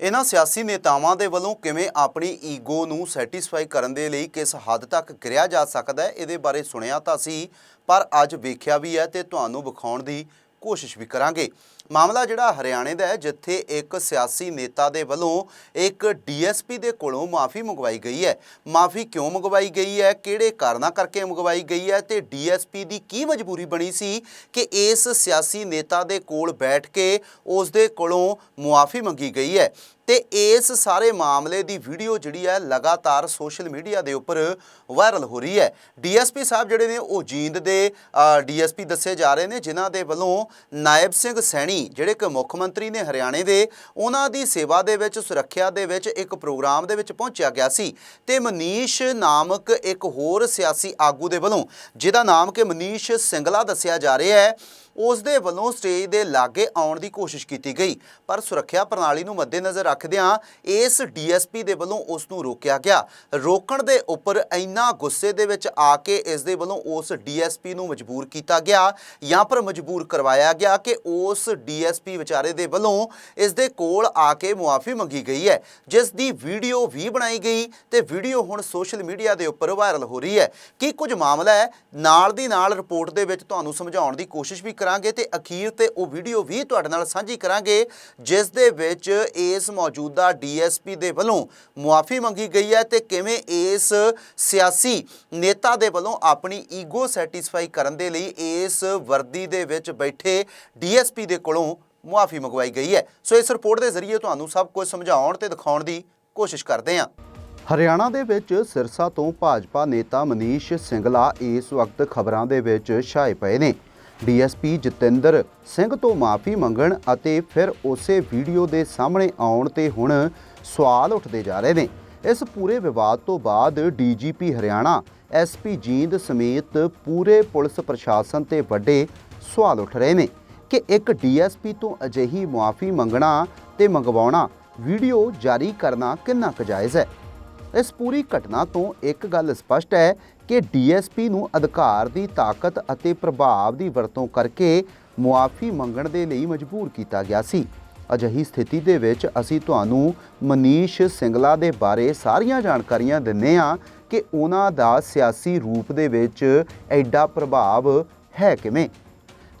ਇਹਨਾਂ ਸਿਆਸੀ ਨੇਤਾਵਾਂ ਦੇ ਵੱਲੋਂ ਕਿਵੇਂ ਆਪਣੀ ਈਗੋ ਨੂੰ ਸੈਟੀਸਫਾਈ ਕਰਨ ਦੇ ਲਈ ਕਿਸ ਹੱਦ ਤੱਕ ਗਿਰਿਆ ਜਾ ਸਕਦਾ ਹੈ, ਇਹਦੇ ਬਾਰੇ ਸੁਣਿਆ ਤਾਂ ਸੀ, ਪਰ ਅੱਜ ਵੇਖਿਆ ਵੀ ਹੈ ਤੇ ਤੁਹਾਨੂੰ ਵਿਖਾਉਣ ਦੀ ਕੋਸ਼ਿਸ਼ ਵੀ ਕਰਾਂਗੇ। ਮਾਮਲਾ ਜਿਹੜਾ ਹਰਿਆਣੇ ਦਾ ਹੈ, ਜਿੱਥੇ ਇੱਕ ਸਿਆਸੀ ਨੇਤਾ ਦੇ ਵੱਲੋਂ ਇੱਕ ਡੀਐਸਪੀ ਦੇ ਕੋਲੋਂ ਮਾਫੀ ਮੰਗਵਾਈ ਗਈ ਹੈ। ਮਾਫੀ ਕਿਉਂ ਮੰਗਵਾਈ ਗਈ ਹੈ? ਕਿਹੜੇ ਕਾਰਨਾਂ ਕਰਕੇ ਮੰਗਵਾਈ ਗਈ ਹੈ? ਤੇ ਡੀਐਸਪੀ ਦੀ ਕੀ ਮਜਬੂਰੀ ਬਣੀ ਸੀ ਕਿ ਇਸ ਸਿਆਸੀ ਨੇਤਾ ਦੇ ਕੋਲ ਬੈਠ ਕੇ ਉਸ ਦੇ ਕੋਲੋਂ ਮੁਆਫੀ ਮੰਗੀ ਗਈ ਹੈ? ਤੇ ਇਸ ਸਾਰੇ ਮਾਮਲੇ ਦੀ ਵੀਡੀਓ ਜਿਹੜੀ ਹੈ ਲਗਾਤਾਰ ਸੋਸ਼ਲ ਮੀਡੀਆ ਦੇ ਉੱਪਰ ਵਾਇਰਲ ਹੋ ਰਹੀ ਹੈ। ਡੀਐਸਪੀ ਸਾਹਿਬ ਜਿਹੜੇ ਨੇ ਉਹ ਜੀਂਦ ਦੇ ਡੀਐਸਪੀ ਦੱਸੇ ਜਾ ਰਹੇ ਨੇ, ਜਿਨ੍ਹਾਂ ਦੇ ਵੱਲੋਂ ਨਾਇਬ ਸਿੰਘ ਸੈਣੀ, ਜਿਹੜੇ ਕਿ ਮੁੱਖ ਮੰਤਰੀ ਨੇ ਹਰਿਆਣੇ ਦੇ, ਉਹਨਾਂ ਦੀ ਸੇਵਾ ਦੇ ਵਿੱਚ, ਸੁਰੱਖਿਆ ਦੇ ਵਿੱਚ ਇੱਕ ਪ੍ਰੋਗਰਾਮ ਦੇ ਵਿੱਚ ਪਹੁੰਚਿਆ ਗਿਆ ਸੀ। ਤੇ ਮਨੀਸ਼ ਨਾਮਕ ਇੱਕ ਹੋਰ ਸਿਆਸੀ ਆਗੂ ਦੇ ਵੱਲੋਂ, ਜਿਹਦਾ ਨਾਮ ਕਿ ਮਨੀਸ਼ ਸਿੰਗਲਾ ਦੱਸਿਆ ਜਾ ਰਿਹਾ ਹੈ ਉਸ ਦੇ ਵੱਲੋਂ ਸਟੇਜ ਦੇ ਲਾਗੇ ਆਉਣ ਦੀ ਕੋਸ਼ਿਸ਼ ਕੀਤੀ ਗਈ। ਪਰ ਸੁਰੱਖਿਆ ਪ੍ਰਣਾਲੀ ਨੂੰ ਮੱਦੇਨਜ਼ਰ ਰੱਖਦਿਆਂ ਇਸ ਡੀਐਸਪੀ ਦੇ ਵੱਲੋਂ ਉਸ ਨੂੰ ਰੋਕਿਆ ਗਿਆ। ਰੋਕਣ ਦੇ ਉੱਪਰ ਇੰਨਾ ਗੁੱਸੇ ਦੇ ਵਿੱਚ ਆ ਕੇ ਇਸ ਦੇ ਵੱਲੋਂ ਉਸ ਡੀਐਸਪੀ ਨੂੰ ਮਜਬੂਰ ਕੀਤਾ ਗਿਆ ਜਾਂ ਪਰ ਮਜਬੂਰ ਕਰਵਾਇਆ ਗਿਆ ਕਿ ਉਸ ਡੀਐਸਪੀ ਵਿਚਾਰੇ ਦੇ ਵੱਲੋਂ ਇਸ ਦੇ ਕੋਲ ਆ ਕੇ ਮੁਆਫੀ ਮੰਗੀ ਗਈ ਹੈ। ਜਿਸ ਦੀ ਵੀਡੀਓ ਵੀ ਬਣਾਈ ਗਈ ਤੇ ਵੀਡੀਓ ਹੁਣ ਸੋਸ਼ਲ ਮੀਡੀਆ ਦੇ ਉੱਪਰ ਵਾਇਰਲ ਹੋ ਰਹੀ ਹੈ। ਕੀ ਕੁਝ ਮਾਮਲਾ ਹੈ? ਨਾਲ ਦੀ ਨਾਲ ਰਿਪੋਰਟ ਦੇ ਵਿੱਚ ਤੁਹਾਨੂੰ ਸਮਝਾਉਣ ਦੀ ਕੋਸ਼ਿਸ਼ ਵੀ ਕਰਾਂਗੇ ਤੇ ਅਖੀਰ ਤੇ ਉਹ ਵੀਡੀਓ ਵੀ ਤੁਹਾਡੇ ਨਾਲ ਸਾਂਝੀ ਕਰਾਂਗੇ, ਜਿਸ ਦੇ ਵਿੱਚ ਇਸ ਮੌਜੂਦਾ ਡੀਐਸਪੀ ਦੇ ਵੱਲੋਂ ਮੁਆਫੀ ਮੰਗੀ ਗਈ ਹੈ ਤੇ ਕਿਵੇਂ ਇਸ ਸਿਆਸੀ ਨੇਤਾ ਦੇ ਵੱਲੋਂ ਆਪਣੀ ਈਗੋ ਸੈਟੀਸਫਾਈ ਕਰਨ ਦੇ ਲਈ ਇਸ ਵਰਦੀ ਦੇ ਵਿੱਚ ਬੈਠੇ ਡੀਐਸਪੀ ਦੇ ਕੋਲੋਂ ਮੁਆਫੀ ਮੰਗਵਾਈ ਗਈ ਹੈ? ਸੋ ਇਸ ਰਿਪੋਰਟ ਦੇ ਜ਼ਰੀਏ ਤੁਹਾਨੂੰ ਸਭ ਕੁਝ ਸਮਝਾਉਣ ਤੇ ਦਿਖਾਉਣ ਦੀ ਕੋਸ਼ਿਸ਼ ਕਰਦੇ ਹਾਂ। ਹਰਿਆਣਾ ਦੇ ਵਿੱਚ ਸਿਰਸਾ ਤੋਂ ਭਾਜਪਾ ਨੇਤਾ ਮਨੀਸ਼ ਸਿੰਗਲਾ ਇਸ ਵਕਤ ਖਬਰਾਂ ਦੇ ਵਿੱਚ ਛਾਏ ਪਏ ਨੇ। ਡੀਐਸਪੀ ਜਤਿੰਦਰ ਸਿੰਘ ਤੋਂ ਮਾਫੀ ਮੰਗਣ ਅਤੇ ਫਿਰ ਉਸੇ ਵੀਡੀਓ ਦੇ ਸਾਹਮਣੇ ਆਉਣ ਤੇ ਹੁਣ ਸਵਾਲ ਉੱਠਦੇ ਜਾ ਰਹੇ ਨੇ। ਇਸ ਪੂਰੇ ਵਿਵਾਦ ਤੋਂ ਬਾਅਦ ਡੀਜੀਪੀ ਹਰਿਆਣਾ ਐਸਪੀ ਜੀਂਦ ਸਮੇਤ ਪੂਰੇ ਪੁਲਿਸ ਪ੍ਰਸ਼ਾਸਨ ਤੇ ਵੱਡੇ ਸਵਾਲ ਉੱਠ ਰਹੇ ਨੇ ਕਿ ਇੱਕ ਡੀਐਸਪੀ ਤੋਂ ਅਜਿਹੀ ਮੁਆਫੀ ਮੰਗਣਾ ਤੇ ਮੰਗਵਾਉਣਾ, ਵੀਡੀਓ ਜਾਰੀ ਕਰਨਾ ਕਿੰਨਾ ਕੁ ਜਾਇਜ਼ ਹੈ? ਇਸ ਪੂਰੀ ਘਟਨਾ ਤੋਂ ਇੱਕ ਗੱਲ ਸਪਸ਼ਟ ਹੈ ਕਿ ਡੀਐਸਪੀ ਨੂੰ ਅਧਿਕਾਰ ਦੀ ਤਾਕਤ ਅਤੇ ਪ੍ਰਭਾਵ ਦੀ ਵਰਤੋਂ ਕਰਕੇ ਮੁਆਫੀ ਮੰਗਣ ਦੇ ਲਈ ਮਜਬੂਰ ਕੀਤਾ ਗਿਆ ਸੀ। ਅਜਿਹੀ ਸਥਿਤੀ ਦੇ ਵਿੱਚ ਅਸੀਂ ਤੁਹਾਨੂੰ ਮਨੀਸ਼ ਸਿੰਗਲਾ ਦੇ ਬਾਰੇ ਸਾਰੀਆਂ ਜਾਣਕਾਰੀਆਂ ਦਿੰਨੇ ਆ ਕਿ ਉਹਨਾਂ ਦਾ ਸਿਆਸੀ ਰੂਪ ਦੇ ਵਿੱਚ ਐਡਾ ਪ੍ਰਭਾਵ ਹੈ ਕਿਵੇਂ।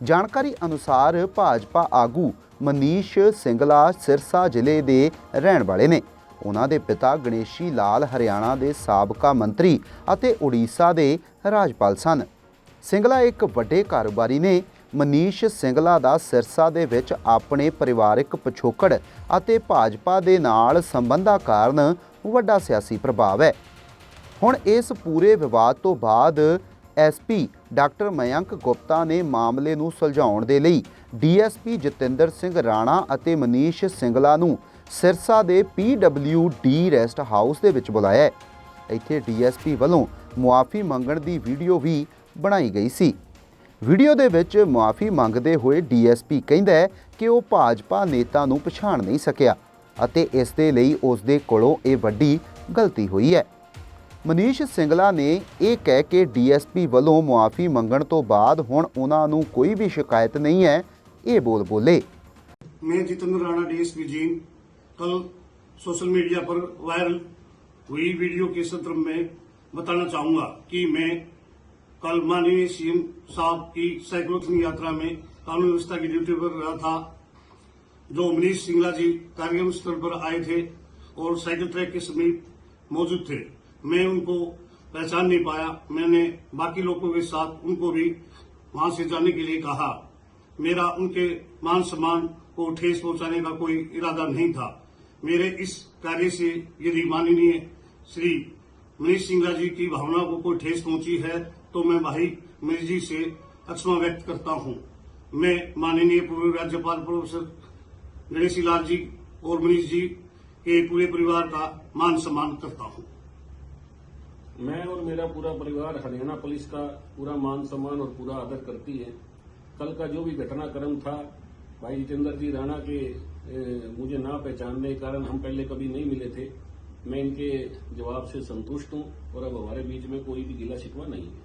ਜਾਣਕਾਰੀ ਅਨੁਸਾਰ ਭਾਜਪਾ ਆਗੂ ਮਨੀਸ਼ ਸਿੰਗਲਾ ਸਿਰਸਾ ਜ਼ਿਲ੍ਹੇ ਦੇ ਰਹਿਣ ਵਾਲੇ ਨੇ। ਉਹਨਾਂ ਦੇ ਪਿਤਾ ਗਣੇਸ਼ੀ ਲਾਲ ਹਰਿਆਣਾ ਦੇ ਸਾਬਕਾ ਮੰਤਰੀ ਅਤੇ ਉੜੀਸਾ ਦੇ ਰਾਜਪਾਲ ਸਨ। ਸਿੰਗਲਾ ਇੱਕ ਵੱਡੇ ਕਾਰੋਬਾਰੀ ਨੇ ਮਨੀਸ਼ ਸਿੰਗਲਾ ਦਾ ਸਿਰਸਾ ਦੇ ਵਿੱਚ ਆਪਣੇ ਪਰਿਵਾਰਕ ਪਿਛੋਕੜ ਅਤੇ ਭਾਜਪਾ ਦੇ ਨਾਲ ਸੰਬੰਧਾਂ ਕਾਰਨ ਵੱਡਾ ਸਿਆਸੀ ਪ੍ਰਭਾਵ ਹੈ। ਹੁਣ ਇਸ ਪੂਰੇ ਵਿਵਾਦ ਤੋਂ ਬਾਅਦ ਐਸਪੀ ਡਾਕਟਰ ਮਯੰਕ ਗੁਪਤਾ ਨੇ ਮਾਮਲੇ ਨੂੰ ਸੁਲਝਾਉਣ ਦੇ ਲਈ ਡੀਐਸਪੀ ਜਤਿੰਦਰ ਸਿੰਘ ਰਾਣਾ ਅਤੇ ਮਨੀਸ਼ ਸਿੰਗਲਾ ਨੂੰ ਸਿਰਸਾ ਦੇ ਪੀਡਬਲਯੂਡੀ ਰੈਸਟ ਹਾਊਸ ਦੇ ਵਿੱਚ ਬੁਲਾਇਆ ਹੈ। ਇੱਥੇ ਡੀਐਸਪੀ ਵੱਲੋਂ ਮੁਆਫੀ ਮੰਗਣ ਦੀ ਵੀਡੀਓ ਵੀ ਬਣਾਈ ਗਈ ਸੀ। ਵੀਡੀਓ ਦੇ ਵਿੱਚ ਮੁਆਫੀ ਮੰਗਦੇ ਹੋਏ ਡੀਐਸਪੀ ਕਹਿੰਦਾ ਕਿ ਉਹ ਭਾਜਪਾ ਨੇਤਾ ਨੂੰ ਪਛਾਣ ਨਹੀਂ ਸਕਿਆ ਅਤੇ ਇਸ ਦੇ ਲਈ ਉਸ ਦੇ ਕੋਲੋਂ ਇਹ ਵੱਡੀ ਗਲਤੀ ਹੋਈ ਹੈ। ਮਨੀਸ਼ ਸਿੰਗਲਾ ਨੇ ਇਹ ਕਹਿ ਕੇ ਡੀਐਸਪੀ ਵੱਲੋਂ ਮੁਆਫੀ ਮੰਗਣ ਤੋਂ ਬਾਅਦ ਹੁਣ ਉਹਨਾਂ ਨੂੰ ਕੋਈ ਵੀ ਸ਼ਿਕਾਇਤ ਨਹੀਂ ਹੈ, ਇਹ ਬੋਲ ਬੋਲੇ। ਮੈਂ ਜਿਤਨ ਰਾਣਾ ਡੀਐਸਪੀ ਜੀ। कल सोशल मीडिया पर वायरल हुई वीडियो के संदर्भ में बताना चाहूँगा कि मैं कल माननीय सीएम साहब की साइक्लोथन यात्रा में कानून व्यवस्था की ड्यूटी पर रहा था, जो मनीष सिंगला जी कार्यक्रम स्थल पर आए थे और साइकिल ट्रैक के समीप मौजूद थे। मैं उनको पहचान नहीं पाया। मैंने बाकी लोगों के साथ उनको भी वहाँ से जाने के लिए कहा। मेरा उनके मान सम्मान को ठेस पहुँचाने का कोई इरादा नहीं था। मेरे इस कार्य से यदि माननीय श्री मनीष सिंगला जी की भावना को कोई ठेस पहुँची है तो मैं भाई मनीष जी से अक्षमा व्यक्त करता हूँ। मैं माननीय पूर्व राज्यपाल प्रोफेसर गणेशी लाल जी और मनीष जी के पूरे परिवार का मान सम्मान करता हूँ। मैं और मेरा पूरा परिवार हरियाणा पुलिस का पूरा मान सम्मान और पूरा आदर करती है। कल का जो भी घटनाक्रम था भाई जितेंद्र जी राणा के ए, मुझे ना पहचानने के कारण हम पहले कभी नहीं मिले थे मैं इनके जवाब से संतुष्ट हूं और अब हमारे बीच में कोई भी गिला शिकवा नहीं है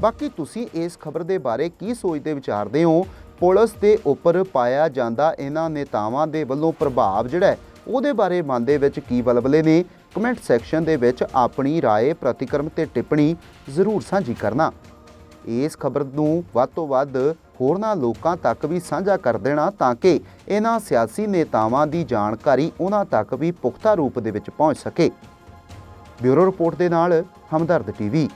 ਬਾਕੀ ਤੁਸੀਂ ਇਸ ਖਬਰ ਦੇ ਬਾਰੇ ਕੀ ਸੋਚਦੇ ਵਿਚਾਰਦੇ ਹੋ ਪੁਲਿਸ ਦੇ ਉੱਪਰ ਪਾਇਆ ਜਾਂਦਾ ਇਹਨਾਂ ਨੇਤਾਵਾਂ ਦੇ ਵੱਲੋਂ ਪ੍ਰਭਾਵ ਜਿਹੜਾ ਹੈ, ਉਹਦੇ ਬਾਰੇ ਮਨ ਦੇ ਵਿੱਚ ਕੀ ਬਲਬਲੇ ਨੇ ਕਮੈਂਟ ਸੈਕਸ਼ਨ ਦੇ ਵਿੱਚ ਆਪਣੀ رائے ਪ੍ਰਤੀਕਰਮ ਤੇ ਟਿੱਪਣੀ ਜ਼ਰੂਰ ਸਾਂਝੀ ਕਰਨਾ ਇਸ ਖਬਰ ਨੂੰ ਵੱਧ ਤੋਂ ਵੱਧ ਹੋਰਨਾਂ ਲੋਕਾਂ ਤੱਕ ਵੀ ਸਾਂਝਾ ਕਰ ਦੇਣਾ ਤਾਂ ਕਿ ਇਹਨਾਂ ਸਿਆਸੀ ਨੇਤਾਵਾਂ ਦੀ ਜਾਣਕਾਰੀ ਉਹਨਾਂ ਤੱਕ ਵੀ ਪੁਖਤਾ ਰੂਪ ਦੇ ਵਿੱਚ ਪਹੁੰਚ ਸਕੇ। ਬਿਊਰੋ ਰਿਪੋਰਟ ਦੇ ਨਾਲ ਹਮਦਰਦ ਟੀਵੀ।